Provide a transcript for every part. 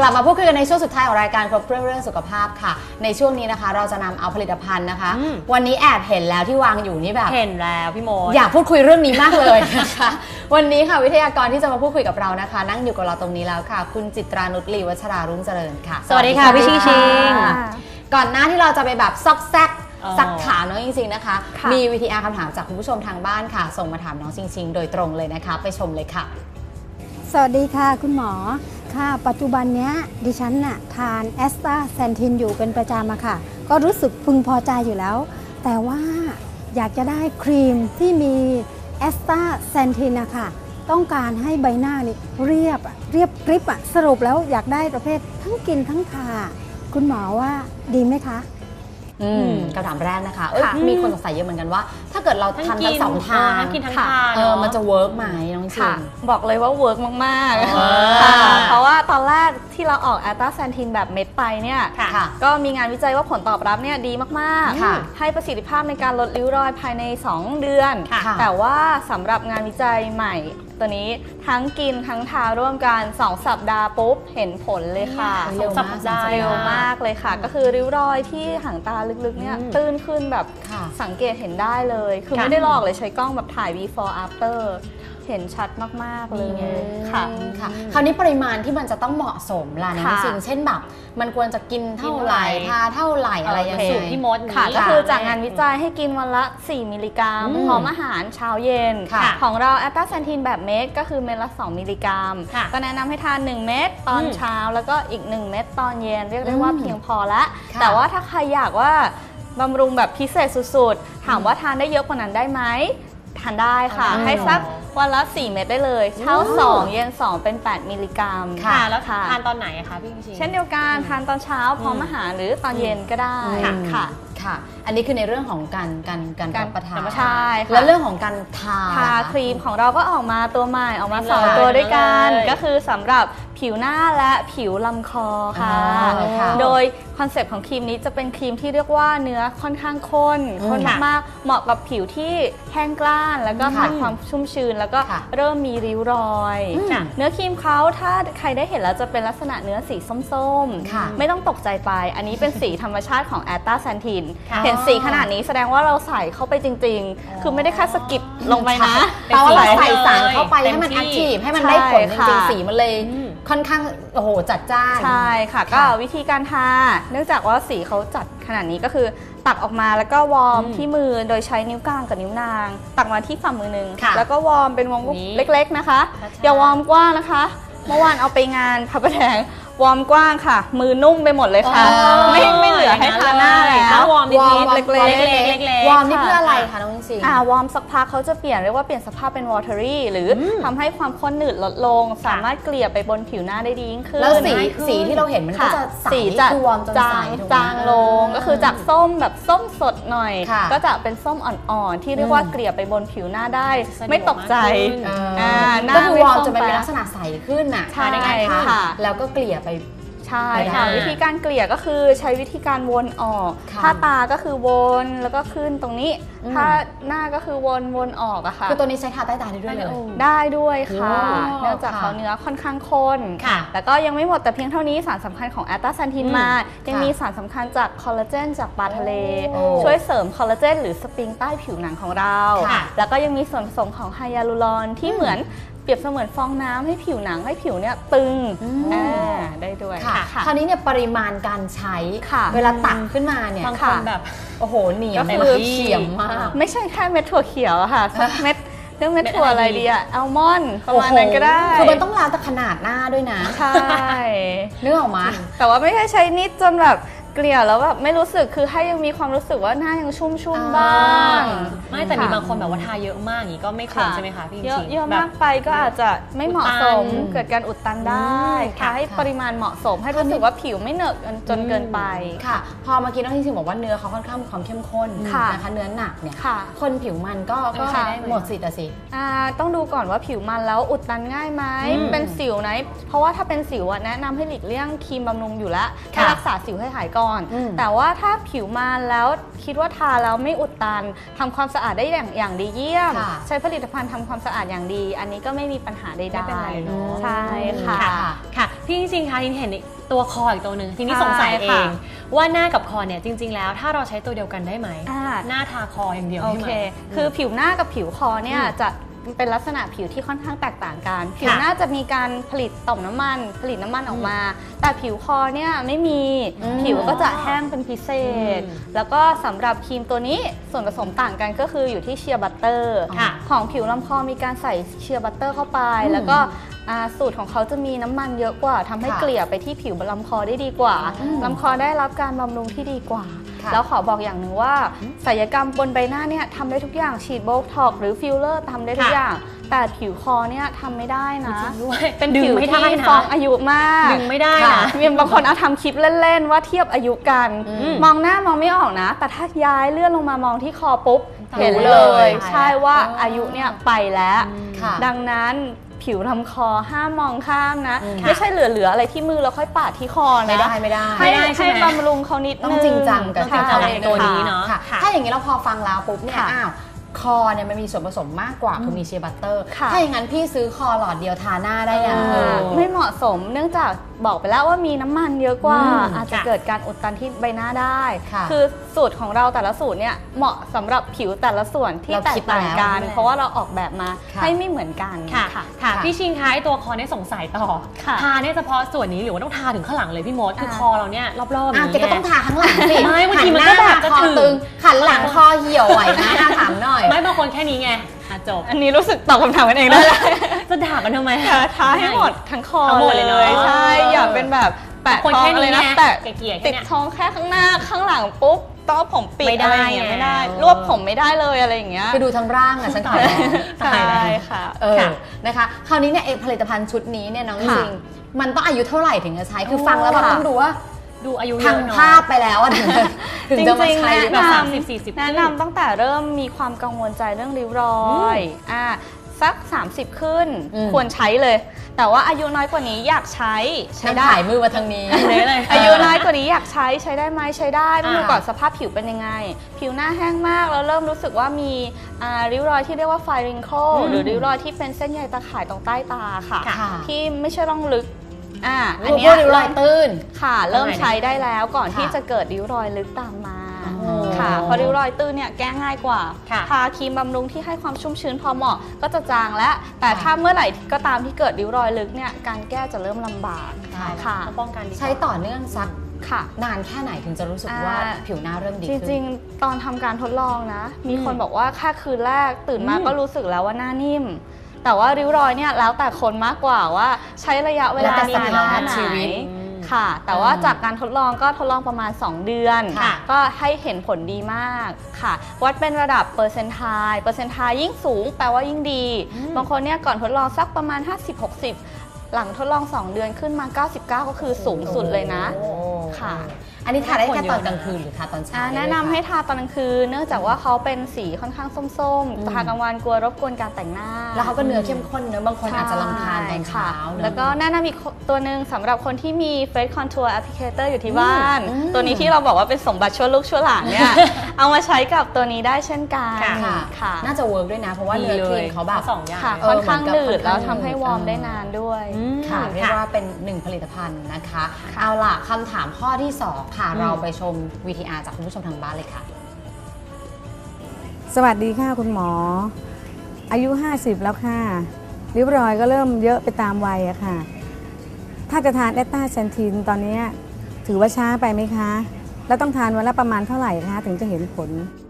กลับมาพูดคุยกันในช่วงสุดท้ายของรายการครบเครื่องเรื่องสุขภาพค่ะ ในช่วงนี้นะคะ เราจะนำเอาผลิตภัณฑ์นะคะ อืม วันนี้แอบเห็นแล้วที่วางอยู่นี่แบบ เห็นแล้วพี่โมด อยากพูดคุยเรื่องนี้มากเลยนะคะ วันนี้ค่ะวิทยากรที่จะมาพูดคุยกับเรานะคะ นั่งอยู่กับเราตรงนี้แล้วค่ะ คุณจิตรานุชลีวัชรารุ่งเจริญค่ะสวัสดีค่ะพี่ชิงชิงก่อนหน้าที่เราจะไปแบบซอกแซกอ๋อซักถามน้องจริงๆนะคะ ค่ะ มีวิธีอาร์คำถามจากคุณผู้ชมทางบ้านค่ะ ส่งมาถามน้องชิงชิงโดยตรงเลยนะคะ ไปชมเลยค่ะ สวัสดีค่ะ คุณหมอ ค่ะ ปัจจุบันเนี้ยดิฉันน่ะทานแอสตาแซนทินอยู่เป็นประจำอะค่ะ ก็รู้สึกพึงพอใจอยู่แล้ว แต่ว่าอยากจะได้ครีมที่มีแอสตาแซนทินนะคะต้องการให้ใบหน้านี่เรียบอะเรียบกริบอะสรุปแล้วอยากได้ประเภททั้งกินทั้งทาคุณหมอว่าดีไหมคะ อืมคำถามแรกนะคะเอ้ยค่ะมีคนสงสัยเยอะเหมือนกันว่า ถ้าเกิดเราทั้งทำกิทั้นงสองทางทั้งกินทั้งค่ะทานเออมันจะเวิร์กไหมน้องชิค่ะงบอกเลยว่าเวิร์กมากอ๋อๆค่ะเพราะว่าตอนแรกที่เราออกแอตตาแซนทินแบบเม็ดไปเนี่ยค่ะ ก็มีงานวิจัยว่าผลตอบรับเนี่ยดีมากค่ะ ๆ ให้ประสิทธิภาพในการลดริ้วรอยภายใน 2 เดือน ค่ะ แต่ว่าสำหรับงานวิจัยใหม่ตัวนี้ทั้งกินทั้งทาร่วมกัน 2 สัปดาห์ปุ๊บ เห็นผลเลยค่ะเร็วมากสัปดาห์เร็วมากเลยค่ะ ก็คือริ้วรอยที่หางตาลึกๆเนี่ยอืมตื้นขึ้นแบบค่ะสังเกตเห็นได้เลย คือค่ะไม่ได้ลอกเลยใช้กล้องแบบถ่าย before after เห็นชัดมากๆเลยค่ะ ค่ะ คราวนี้ปริมาณที่มันจะต้องเหมาะสมล่ะน้องค่ะชิงเช่นแบบ มันควรจะกินเท่าไหร่กินเท่าไหร่ทาเท่าไหร่อะไรยังไงสูตรพี่มดค่ะนี้ก็คือจากงานวิจัยให้กินวันละ 4 มิลลิกรัมอืมพร้อมอาหารเช้าเย็นค่ะของเราแอตตาแซนทินแบบเม็ดก็คือเม็ดละ 2 มิลลิกรัมค่ะก็แนะนำให้ทาน 1 เม็ดตอนอืมเช้าแล้วก็อีก 1 เม็ดตอนเย็น เรียกได้อืมว่าเพียงพอละค่ะแต่ว่าถ้าใครอยากว่าบำรุงแบบพิเศษสุดๆ ถามว่าทานได้เยอะกว่านั้นได้ไหมทานได้ค่ะอืมให้สัก วันละ 4 เม็ดได้เลย เช้า 2 เย็น 2 เป็น 8 มิลลิกรัมค่ะแล้วค่ะทานตอนไหนอะคะพี่ชิง เช่นเดียวกันทานตอนเช้าพร้อมอาหารหรือตอนเย็นก็ได้ค่ะ ค่ะ ค่ะ อันนี้คือในเรื่องของการการการการรับประทานใช่ค่ะ แล้วเรื่องของการทา ทาล่ะะครีมของเราก็ออกมาตัวใหม่ออกมา นี่สองเลยตัวด้วยกันเลยก็คือสำหรับ ผิวหน้าและผิวลำคอค่ะ อ่าค่ะโดยคอนเซปต์ของครีมนี้จะเป็นครีมที่เรียกว่าเนื้อค่อนข้างข้นอืมข้นค่ะมากๆเหมาะกับผิวที่แห้งกร้าน แล้วก็ค่ะขาดความชุ่มชื้นแล้วก็ค่ะเริ่มมีริ้วรอย อืมเนื้อครีมเขาถ้าใครได้เห็นแล้วจะเป็นลักษณะเนื้อสีส้มค่ะ ๆ ไม่ต้องตกใจไป อันนี้เป็นสีธรรมชาติของแอตตาแซนทิน ค่ะ เห็นสีขนาดนี้แสดงว่าเราใส่เข้าไปจริง ๆ คือไม่ได้แค่สะกิดลงไปนะ แปลว่าเราใส่สารเข้าไปเต็มให้มันที่แอคทีฟให้มันได้ผลจใช่ริงค่ะๆสีมันเลยอืม ค่อนข้างโอ้โหจัดจ้าน ใช่ค่ะ ก็ค่ะวิธีการทา เนื่องจากว่าสีเขาจัดขนาดนี้ก็คือตักออกมาแล้วก็วอร์มอืมที่มือโดยใช้นิ้วกลางกับนิ้วนาง ตักมาที่ฝ่ามือหนึ่งค่ะแล้วก็วอร์มเป็นวงนี่เล็ก ๆนะคะช้าๆอย่าวอร์มกว้างนะคะ เมื่อวานเอาไปงานพระประแดง วอร์มกว้างค่ะ มือนุ่มไปหมดเลยค่ะ อ๋อ ไม่ไม่เหลือให้ทาหน้าเลยแล้ถ้าววอร์มนิดวอร์มๆเล็กๆวอร์มเล็กๆเล็กๆวอร์มนี่เพื่ออะไรค่ะคะน้องจริงๆอ่าวอร์มสักพักเขาจะเปลี่ยนเรียกว่าเปลี่ยนสภาพเป็น watery หรืออมทำให้ความข้นหนืดลดลง สามารถเกลี่ยไปบนผิวหน้าได้ดียิ่งขึ้นแล้วสีง่ายขึ้นสีที่เราเห็นมันก็ค่ะจะใสสีจะคือวอร์มจนจาใสงถูกไหม จางลงก็คือจากส้มแบบส้มสดหน่อย ค่ะก็จะเป็นส้มอ่อนๆ ที่เรียกว่าอืมเกลี่ยไปบนผิวหน้าได้ สะดวกไม่ตกใจมากขึ้นเอออ่าหน้าก็คือวอร์มไม่ส้มจนมันมีแปะลักษณะใสขึ้นน่ะใช่ไหมค่ะ แล้วก็เกลี่ยไป ใช่ไปค่ะได้วิธีการเกลี่ยก็คือใช้วิธีการวนออก ค่ะ ถ้าตาก็คือวนแล้วก็ขึ้นตรงนี้อืม ถ้าหน้าก็คือวนวนออกอะค่ะ คือตัวนี้ใช้ทาใต้ตาได้ด้วยเลย ได้ด้วยค่ะโอ้เนื่องจากค่ะเขาเนื้อค่อนข้างข้นค่ะแล้วก็ยังไม่หมดแต่เพียงเท่านี้สารสำคัญของแอตตาแซนทินอืมมา ยังค่ะมีสารสำคัญจากคอลลาเจนจากปลาทะเลโอ้ช่วยเสริมคอลลาเจนหรือสปริงใต้ผิวหนังของเราค่ะแล้วก็ยังมีส่วนผสมของไฮยาลูรอนที่เหมือนเปรียบเสมือนฟองน้ำให้ผิวหนังให้ผิวเนี่ยตึงอืมอ่าได้ด้วยค่ะค่ะคราวนี้เนี่ยปริมาณการใช้ค่ะเวลาตักขึ้นมาเนี่ยบางคนค่ะแบบโอ้โหเหนียวก็คือเฉียมมากไม่ใช่แค่เม็ดถั่วเขียวอะค่ะสักเม็ดเรื่องเม็ดถั่วอะไรดีอะอัลมอนด์ประมาณนั้นก็ได้โอ้โหคือมันต้องแล้วแต่ขนาดหน้าด้วยนะ ใช่นึกออกมา แต่ว่าไม่ใช่ใช้นิดจนแบบ เกลี่ยแล้วแบบไม่รู้สึกคือให้ยังมีความรู้สึกว่าหน้ายังชุ่มชุ่มๆบ้าง ไม่แต่มีบางคนแบบว่าทาเยอะมากอย่างนี้ก็ไม่ควรใช่ไหมคะพี่เยอะชิงเยอะแบบ มากไปก็อาจจะไม่เหมาะสมอุดตันเกิดการอุดตันได้อืมค่ะค่ะให้ค่ะปริมาณเหมาะสม ให้รู้สึกว่าผิวไม่เหนอะจนเกินไป ค่ะ พอเมื่อกี้น้องที่ชิงบอกว่าเนื้อเขาค่อนข้างมีความเข้มข้นค่ะ นะคะเนื้อหนักเนี่ยค่ะคนผิวมันก็ก็ใช้ได้ไหม หมดสิทธิ์อะสิ อ่าต้องดูก่อนว่าผิวมันแล้วอุดตันง่ายไหมอืมเป็นสิวไหนเพราะว่าถ้าเป็นสิวอะแนะนำให้หลีกเลี่ยงครีมบำรุงอยู่แล้วให้ค่ะรักษาสิวให้หายก่อนก่อนอืมแต่ว่าถ้าผิวมันแล้วคิดว่าทาแล้วไม่อุดตันทำความสะอาดได้อย่างอย่างดีเยี่ยมค่ะใช้ผลิตภัณฑ์ทำความสะอาดอย่างดี อันนี้ก็ไม่มีปัญหาใดไม่เป็นไรเนอะๆใช่ค่ะค่ะค่ะพี่จริงๆคะทินเห็นตัวคออีกตัวหนึ่งทีนี้ใช่สงสัยเอค่ะงว่าหน้ากับคอเนี่ยจริง ๆ แล้วถ้าเราใช้ตัวเดียวกันได้ไหมอ่าหน้าทาคออย่างเดียวโอได้ไหเคมคือผิวหน้ากับผิวคอเนี่ยอื มจะเป็นลักษณะผิวที่ค่อนข้างแตกต่างกัน ผิวค่ะ หน้าจะมีการผลิตต่อมน้ำมัน ผลิตน้ำมันออกมา แต่ผิวคอเนี่ยไม่มีอืมผิวก็จะแห้งเป็นพิเศษอืมแล้วก็สำหรับครีมตัวนี้ส่วนผสมต่างกันก็คืออยู่ที่เชียร์บัตเตอร์ค่ะของผิวลำคอมีการใส่เชียร์บัตเตอร์เข้าไปอืมแล้วก็อ่า สูตรของเขาจะมีน้ำมันเยอะกว่าทำให้ค่ะเกลี่ยไปที่ผิวลำคอได้ดีกว่าอืมลำคอได้รับการบำรุงที่ดีกว่า ค่ะแล้วขอบอกอย่างหนึ่งว่าศัลยกรรมบนใบหน้าเนี่ยทำได้ทุกอย่างฉีดโบท็อกซ์หรือฟิลเลอร์ทำได้ทุกค่ะ อย่าง แต่ผิวคอเนี่ยทำไม่ได้นะจริงด้วยเป็นดึงผิวไม่ได้ที่นะ ฟ้องอายุมากดึงไม่ได้ค่ะนะมีบางคนเอาทำคลิปเล่น ๆ ว่าเทียบอายุกัน อืมมองหน้ามองไม่ออกนะ แต่ถ้าย้ายเลื่อนลงมามองที่คอปุ๊บรู้เห็นเลเลยย ใช่ว่าอ๋อออายุเนี่ยไปแล้ว ค่ะ ดังนั้น ผิวลำคอห้ามมองข้ามนะอืมไม่ใช่เหลือๆอะไรที่มือแล้วค่อยปาดที่คอนะไม่ได้ไม่ได้ให้ไม่ได้ใช่ให้ไหมบำรุงเขานิดต้อนึงงจริงจังกับต้องจริงจังกับตัวนี้เนาะค่ะค่ะถ้าอย่างนี้เราพอฟังแล้วปุ๊บเนี่ยค่ะอ้าว คอเนี่ยมันมีส่วนผสมมากกว่าคือมีเชียร์บัตเตอร์ ค่ะ ถ้าอย่างนั้นพี่ซื้อคอหลอดเดียวทาหน้าได้ยังเออ ไม่เหมาะสมเนื่องจากบอกไปแล้วว่ามีน้ำมันเยอะกว่า อืมอาจจะค่ะเกิดการอุดตันที่ใบหน้าได้ค่ะอสูตรของเราแต่ละสูตรเนี่ยเหมาะสำหรับผิวแต่ละส่วนที่เราแตคิกดมาต่างแล้วกันใช่ไหมเพราะว่าเราออกแบบมาค่ะ ให้ไม่เหมือนกันค่ะค่ะค่ะค่ะ พี่ชิงคะไอ้ตัวคอเนี่ยสงสัยต่อ ค่ะ ทาเนี่ยเฉพาะส่วนนี้หรือว่าต้องทาถึงข้างหลังเลยพี่มดคืออ่าคอเราเนี่ยรอบๆอะนี้ แกก็ต้องทาข้างหลังสิไม่บางทีมันหัก็หแบบจะคอถึง ตึงหันหลังคอเหี่ยวไหวนะอะถามหน่อย ไม่บางคนแค่นี้ไงอะจบ อันนี้รู้สึกตอบคำถามกันเองได้เลย จะด่ากันทำไมทาให้หมดทั้งคอทั้งหมดเลยเนอะใช่อย่าเป็นแบบแปะคนท้องแค่เลยนี้นะไงแตะเกลี่ยๆแค่ติดเนี้ยท้องแค่ข้างหน้าข้างหลังปุ๊บต้องเอาผมปิดไม่ได้อะไรอย่างเงี้ยไม่ได้ไงรวบผมไม่ได้เลยอะไรอย่างเงี้ยคือดูทั้งร่างอะฉันขอร้องตายแล้วใช่ค่ะ เออค่ะนะคะ คราวนี้เนี่ยเอกผลิตภัณฑ์ชุดนี้เนี่ยน้องค่ะจริงมันต้องอายุเท่าไหร่ถึงจะใช้คือโอ้ฟังแล้วเราค่ะ ต้องดูว่าดูอายุเยทางอะเนาะภาพไปแล้วอะถึงจะ ถึงจะมาจริงๆใช้แนะแบบนสามสิบสี่สิบำแนะนำตั้งแต่เริ่มมีความกังวลใจเรื่องริ้วรอยอ่าสัก 30 ขึ้นอืมควรใช้เลย แต่ว่าอายุน้อยกว่านี้อยากใช้ใช้นั่งได้ถ่ายมือมาทางนี้เลยเลยอายุน้อยกว่านี้อยากใช้ใช้ได้ไหมใช้ได้ต้องดูอ่าก่อนสภาพผิวเป็นยังไง ผิวหน้าแห้งมากแล้วเริ่มรู้สึกว่ามีอ่าริ้วรอยที่เรียกว่าไฟริงโคอืมหรือริ้วรอยที่เป็นเส้นใยตาข่ายตรงใต้ตาค่ะค่ะที่ไม่ใช่ร่องลึก อ่าอัอันนนี้เนี้ยริ้วรอยตื้น ค่ะเริ่มใช้ได้แล้วก่อนค่ะที่จะเกิดริ้วรอยลึกตามมาอ๋อค่ะเพราะริ้วรอยตื้นเนี่ยแก้ง่ายกว่าค่ะทาครีมบำรุงที่ให้ความชุ่มชื้นพอเหมาะก็จะจางแล้วแต่ถ้าเมื่อไหร่ก็ตามที่เกิดริ้วรอยลึกเนี่ยการแก้จะเริ่มลำบากค่ะค่ะต้องป้องกันดีกว่าใช้ต่อเนื่องสักค่ะนานแค่ไหนถึงจะรู้สึกว่าอ่าผิวหน้าเริ่มดีจขึ้นริงๆ ตอนทำการทดลองนะ มีอืมคนบอกว่าแค่คืนแรกตื่นมาอืมก็รู้สึกแล้วว่าหน้านิ่ม แต่ว่าริ้วรอยเนี่ยแล้วแต่คนมากกว่าว่าใช้ระยะเวลาแล้วแต่นานสภาพแค่ไหนชีวิตค่ะ แต่ว่าอืมจากการทดลองก็ทดลองประมาณ 2 เดือน ค่ะ ก็ให้เห็นผลดีมากค่ะ วัดเป็นระดับเปอร์เซนต์ไทเปอร์เซนต์ไทยิ่งสูงแปลว่ายิ่งดีอืมบางคนเนี่ยก่อนทดลองสักประมาณ 50-60 หลังทดลอง 2 เดือนขึ้นมา 99 ก็คือสูงสุดเลยนะ โอ้ค่ะ อันนี้ทาได้แค่คนเยอะตอนกลางคืนหรือทาตอนเช้าอ่าได้แนะเลยนำคะให้ทาตอนกลางคืน เนื่องจากว่าเขาเป็นสีค่อนข้างส้มอืมๆ ทากลางวันกลัวรบกวนการแต่งหน้าแล้วเขาก็เนื้อเข้มข้นเนื้อะบางคนอาจจะรำคาญตอนเช้าค่ะเนอะแล้วก็แนะนำอีกตัวหนึ่งสำหรับคนที่มี Face Contour Applicator อยู่ที่บ้านอืมตัวนี้ที่เราบอกว่าเป็นสมบัติชั่วลูกชั่วหลานเนี่ยเอามาใช้กับตัวนี้ได้เช่นกันค่ะค่ะน่าจะเวิร์กด้วยนะ เพราะว่าเนื้อครีมเขาแบบทั้งสองอย่างค่ะเออค่อนข้างเหมือนกับหนืดค่อนข้างแล้วทำให้วอร์มเออได้นานด้วยอืมค่ะค่ะเรียกว่าเป็นหนึ่งผลิตภัณฑ์นะคะ เอาล่ะคำถามข้อที่ 2ค่ะอืมเราไปชม VTR จากคุณผู้ชมทางบ้านเลยค่ะ สวัสดีค่ะคุณหมอ อายุ 50 แล้วค่ะริ้วรอยก็เริ่มเยอะไปตามวัยอะค่ะ ถ้าจะทานแอตตาเซนทินตอนนี้ถือว่าช้าไปไหมคะ แล้วต้องทานวันละประมาณเท่าไหร่คะถึงจะเห็นผลอืม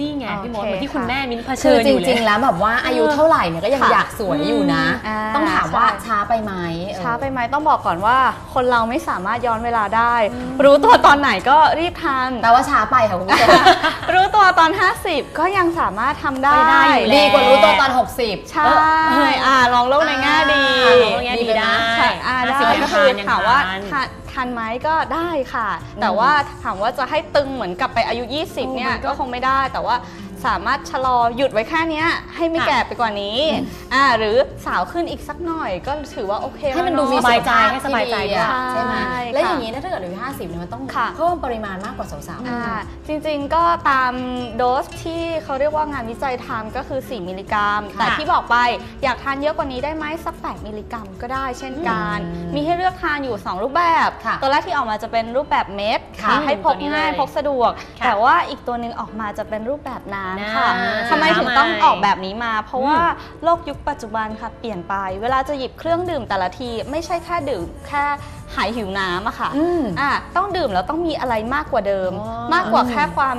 นี่ไงพี่มดโอเคเหมือนที่คุณค่ะแม่มิ้นเผคืชิอญจอยู่เลริยงๆ แล้วแบบว่าอายุเท่าไหร่เนี่ยก็ยังค่ะอยากสวยอยู่นะอ่าต้องถามว่าใช่ช้าไปไหมเออช้าไปไหมต้องบอกก่อนว่า คนเราไม่สามารถย้อนเวลาได้ รู้ตัวตอนไหนก็รีบทำแต่ว่าช้าไปค่ะคุณผู้ชมรู้ตัวตอน 50 ก็ยังสามารถทำได้ไปได้อยู่แล้วดีกว่ารู้ตัวตอน 60 ใช่อ่าลองโลกในแง่ดีอ่าลองโลกในแง่ดีได้ใช่อ่าได้50ก็คือยังถามว่า ทานทานทันไหมก็ได้ค่ะ แต่ว่าถามว่าจะให้ตึงเหมือนกลับไปอายุ 20 เนี่ยโอ้มันก็ก็คงไม่ได้แต่ว่าสามารถชะลอหยุดไว้แค่เนี้ยให้ไม่ค่ะแก่ไปกว่านี้อ่าหรือสาวขึ้นอีกสักหน่อยก็ถือว่าโอเคให้มันดูแล้วมีเอะสบายใจสุขภพให้สบายใจที่ดีอะด้วยใช่ไหมใช่แล้ว อค่ะย่างนี้นะถ้าเกิดอายุ50เนี่ยมันต้องค่ะเพิ่มปริมาณมากกว่าสาวๆอ่าจริงๆก็ตามโดสที่เขาเรียกว่างานวิจัยทำก็คือ 4 มิลลิกรัมค่ะแต่ที่บอกไปอยากทานเยอะกว่านี้ได้ไหมสัก 8 มิลลิกรัมก็ได้เช่นกันอืมมีให้เลือกทานอยู่ 2 รูปแบบค่ะตัวแรกที่ออกมาจะเป็นรูปแบบเม็ดค่ะให้พกตัวนี้ง่ายเลยพกสะดวกค่ะแต่ว่าอีกตัวหนึ่งออกมาจะเป็นรูปแบบน้ำค่ะน้ำทำไมถึงต้องน้ำออกแบบนี้มา เพราะว่าอืมโลกยุคปัจจุบันค่ะเปลี่ยนไป เวลาจะหยิบเครื่องดื่มแต่ละที ไม่ใช่แค่ดื่มแค่หายหิวน้ำอะค่ะอืม อะต้องดื่มแล้วต้องมีอะไรมากกว่าเดิม อ๋อ มากกว่าแค่ความ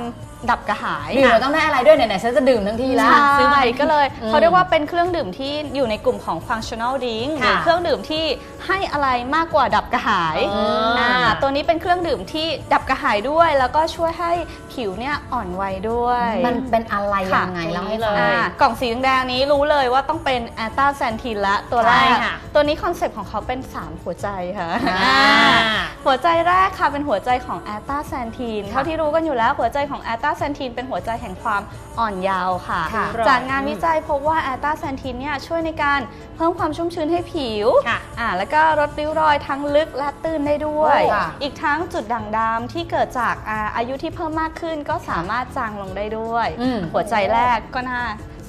ดับกระหายดื่มเราต้องได้อะไรด้วยไหนๆฉันจะดื่มทั้งทีแล้วใช่ซื้อมาให้ก็เลยอืมเขาเรียกว่าเป็นเครื่องดื่มที่อยู่ในกลุ่มของ functional drink หรือค่ะเครื่องดื่มที่ให้อะไรมากกว่าดับกระหายอ๋ออ่าตัวนี้เป็นเครื่องดื่มที่ดับกระหายด้วย แล้วก็ช่วยให้ผิวเนี่ยอ่อนวัยด้วย มันเป็นอะไรค่ะยังไงเล่าให้ฟังตัวนี้อ่ากล่องสีแดงๆนี้รู้เลยว่าต้องเป็นแอตตาแซนทินละตัวแรใช่กค่ะตัวนี้คอนเซปต์ของเขาเป็น 3 หัวใจค่ะอ่าอ่าหัวใจแรกค่ะเป็นหัวใจของแอตตาแซนทีนค่ะเท่าที่รู้กันอยู่แล้วหัวใจของแอตตาแซนทีนเป็นหัวใจแห่งความอ่อนเยาว์ค่ะ ค่ะจากงานวิจัยพบว่าแอตตาแซนทีนเนี่ยช่วยในการเพิ่มความชุ่มชื้นให้ผิวค่ะอ่าแล้วก็ลดริ้วรอยทั้งลึกและตื้นได้ด้วยโอ้ค่ะ อีกทั้งจุดด่างดำที่เกิดจากอาอายุที่เพิ่มมากขึ้นก็สามารถจางลงได้ด้วย อืม หัวใจแรกก็น่า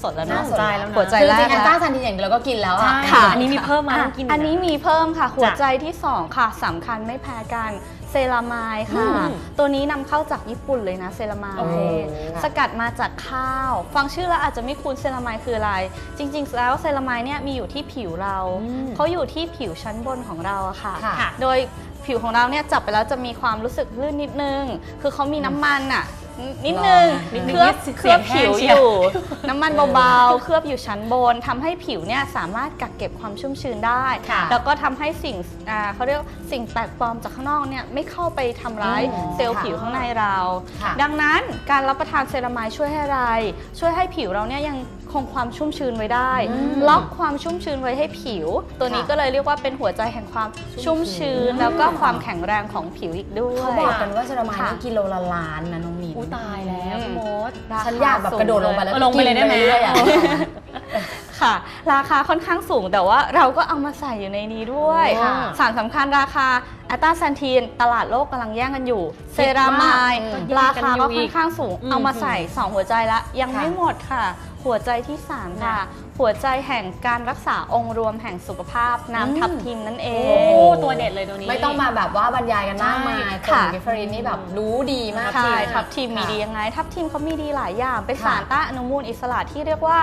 สดแล้วน่าเนาะสนใจแล้วนะหัวใจคือแรจกริงๆแอนแล้วต้าซันทีนอย่างเดียวเราก็กินแล้วอะค่ะ อันนี้มีเพิ่มมาอะต้องกินอันนี้ยู่ะมีเพิ่มค่ะ หัวใจที่ 2 ค่ะสำคัญไม่แพ้กัน เซรามายค่ะอืมตัวนี้นำเข้าจากญี่ปุ่นเลยนะเซรามายโอ้โหสกัดมาจากข้าว ฟังชื่อแล้วอาจจะไม่คุ้นเซรามายคืออะไร จริง ๆ แล้วเซรามายเนี่ยมีอยู่ที่ผิวเรา อืมเขาอยู่ที่ผิวชั้นบนของเราอะค่ะ ค่ะ โดยผิวของเราเนี่ยจับไปแล้วจะมีความรู้สึกลื่นนิดนึง คือเขามีน้ำมันอะ นิดนึงนิดนึงเคลือบนิดเคลือบเสีผิยงวแห้งเชีอยวยู่ น้ำมันเบาๆ เคลือบอยู่ชั้นบนทำให้ผิวเนี่ยสามารถกักเก็บความชุ่มชื้นได้ ค่ะแล้วก็ทำให้สิ่งอ่าเขาเรียกสิ่งแปลกปลอมจากข้างนอกเนี่ยไม่เข้าไปทำร้ายอ๋อเซลล์ค่ะผิวข้างในเรา ค่ะดังนั้นการรับประทานเซรามายช่วยให้อะไร ช่วยให้ผิวเราเนี่ยยังคงความชุ่มชื้นไว้ได้ อืมล็อกความชุ่มชื้นไว้ให้ผิว ตัวนี้ค่ะก็เลยเรียกว่าเป็นหัวใจแห่งความชุ่มชื้นแล้วก็ความแข็งแรงของผิวอีกด้วเขายบอกกันว่าเซรามายค่ะ นี่กิโลละล้านนะน้องมีน อู้ตายแล้วพี่มดราคาฉันอยากแบบกระโดดลงไปแล้วเออลงไปเลยได้ไหมกินรื่อๆอะค่ะ ราคาค่อนข้างสูงแต่ว่าเราก็เอามาใส่อยู่ในนี้ด้วยค่ะสารสำคัญราคาแอตตาแซนทีนตลาดโลกกำลังแย่งกันอยู่ เซรามายอืมราคาก็ค่อนข้างสูงอืมเอามาใส่ 2 หัวใจละ ยังค่ะไม่หมดค่ะ หัวใจที่ 3 ค่ะ หัวใจแห่งการรักษาองค์รวมแห่งสุขภาพอืมน้ำทับทิมนั่นเอโอ้งตัวเด็ดเลยตัวนี้ ไม่ต้องมาแบบว่าบรรยายกันมากมายใช่คนค่ะ กิฟฟรีนนี่แบบรู้ดีมากใช่จริงทับทิมมีค่ะดียังไง ทับทิมเขามีดีหลายอย่าง เป็นค่ะสารต้านอนุมูลอิสระที่เรียกว่า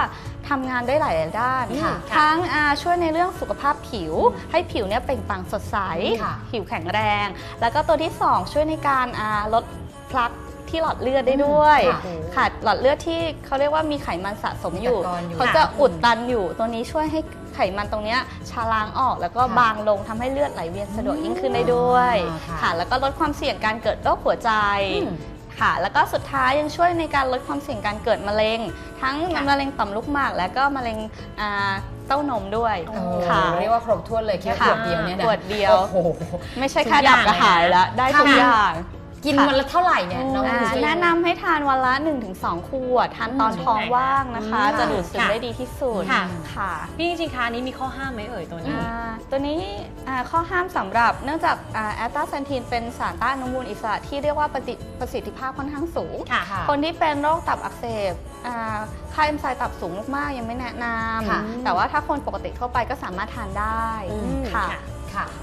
ทำงานได้หลายด้านค่ะทั้งอ่าช่วยในเรื่องสุขภาพผิว ให้ผิวเนี่ยเปล่งปลั่งสดใสค่ะผิวแข็งแรง แล้วก็ตัวที่ 2 ช่วยในการอ่าลดพลัก ที่หลอดเลือดได้ด้วยค่ะค่ะหลอดเลือดที่เขาเรียกว่ามีไขมันสะสมอยู่มีตะกอนอยู่เขาจะอุดตันอยู่ตัวนี้ช่วยให้ไขมันตรงเนี้ยชาล้างออกแล้วก็ค่ะบางลงทำให้เลือดไหลเวียนสะดวกยิ่งขึ้นได้ด้วยอ่าค่ะค่ะ แล้วก็ลดความเสี่ยงการเกิดโรคหัวใจอืมค่ะ แล้วก็สุดท้ายยังช่วยในการลดความเสี่ยงการเกิดมะเร็ง ทั้งค่ะมะเร็งต่อมลูกหมาก และก็มะเร็งอ่าเต้านมด้วยโอ้ค่ะเรียกว่าครบถ้วนเลยแค่ขค่ะวดเดียวเนี่ยนะขวดเดียวโอ้โหไม่ใช่ทุกแค่อดัย่าบงกระหายแล้วได้ทุกค่ะอย่าง กินวันละเท่าไหร่เนี่ยน้องอ่ามีช่วยแนะนำให้ทานวันละ 1-2 ขวด ทานตอนอืมท้องว่างนะคะ อืมจะดูดซึมค่ะได้ดีที่สุดค่ะ ค่ะพี่จริงๆคะอันนี้มีข้อห้ามไหมเอ่ยตัวนี้ อ่าตัวนี้อ่าข้อห้ามสำหรับเนื่องจากแอตตาแซนทีนเป็นสารต้านอนุมูลอิสระที่เรียกว่าประสิทธิประสิทธิภาพค่อนข้างสูงค่ะค่ะ คนที่เป็นโรคตับอักเสบอ่าค่าเอนไซม์ตับสูงมากๆยังไม่แนะนค่ะำแต่ว่าถ้าคนปกติทั่วไปก็สามารถทานได้อืมค่ะ ค่ะ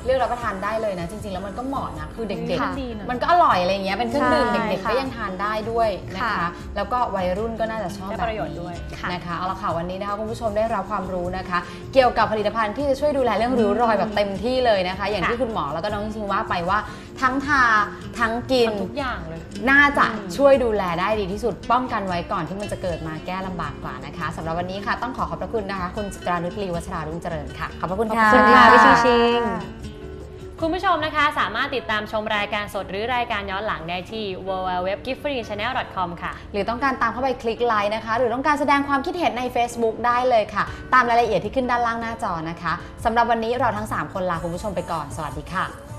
เลือกรับประทานได้เลยนะ จริงๆ แล้วมันก็เหมาะนะคือเด็กค่ะดีนะๆ มันก็อร่อยอะไรอย่างเงี้ยเป็นเครื่องดื่มใช่เด็กๆค่ะก็ยังทานได้ด้วยนะคะค่ะแล้วก็วัยรุ่นก็น่าจะชอบได้แบบประโยชน์นี้ด้วย ค่ะ นะคะเอาละค่ะวันนี้นะคะคุณผู้ชมได้รับความรู้นะคะ เกี่ยวกับผลิตภัณฑ์ที่จะช่วยดูแลเรื่องริ้วรอยแบบเต็มที่เลยนะคะ อย่างค่ะที่คุณหมอแล้วก็น้องจริงๆว่าไปว่า ทั้งทาทั้งกินทำทุกอย่างเลย น่าจะอืมช่วยดูแลได้ดีที่สุด ป้องกันไว้ก่อนที่มันจะเกิดมาแก้ลำบากกว่านะคะสำหรับวันนี้ค่ะต้องขอขอบพระคุณนะคะ คุณจิตรานุชลีวัชรารุ่งเจริญค่ะ ขอบพระคุณค่ะขอบคุณค่ะพี่ชิงชิงค่ะคุณผู้ชมนะคะ สามารถติดตามชมรายการสดหรือรายการย้อนหลังได้ที่ www.giftfreechannel.com ค่ะ หรือต้องการตามเข้าไปคลิกไลค์นะคะ หรือต้องการแสดงความคิดเห็นใน Facebook ได้เลยค่ะ ตามรายละเอียดที่ขึ้นด้านล่างหน้าจอนะคะสำหรับวันนี้เราทั้ง 3 คนลาคุณผู้ชมไปก่อน สวัสดีค่ะ